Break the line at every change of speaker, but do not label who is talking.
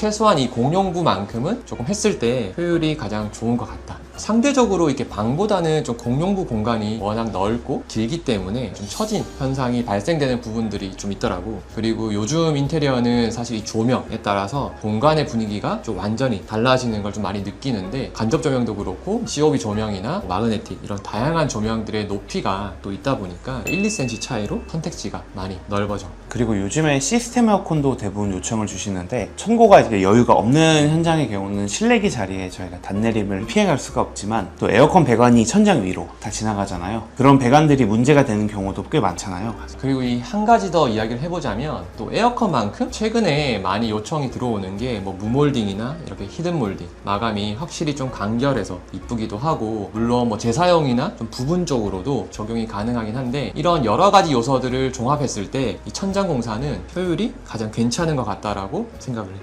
최소한 이 공용부만큼은 조금 했을 때 효율이 가장 좋은 것 같다. 상대적으로 이렇게 방보다는 좀 공용부 공간이 워낙 넓고 길기 때문에 좀 처진 현상이 발생되는 부분들이 좀 있더라고. 그리고 요즘 인테리어는 사실 이 조명에 따라서 공간의 분위기가 좀 완전히 달라지는 걸 좀 많이 느끼는데 간접 조명도 그렇고 COB 조명이나 마그네틱 이런 다양한 조명들의 높이가 또 있다 보니까 1, 2cm 차이로 선택지가 많이 넓어져.
그리고 요즘에 시스템 에어컨도 대부분 요청을 주시는데 천고가 이제 여유가 없는 현장의 경우는 실내기 자리에 저희가 단내림을 피해갈 수가 없 지만 또 에어컨 배관이 천장 위로 다 지나가잖아요. 그런 배관들이 문제가 되는 경우도 꽤 많잖아요.
그리고 이 한 가지 더 이야기를 해보자면 또 에어컨만큼 최근에 많이 요청이 들어오는 게 뭐 무몰딩이나 이렇게 히든 몰딩 마감이 확실히 좀 간결해서 이쁘기도 하고 물론 뭐 재사용이나 좀 부분적으로도 적용이 가능하긴 한데 이런 여러 가지 요소들을 종합했을 때 이 천장 공사는 효율이 가장 괜찮은 것 같다라고 생각을 해.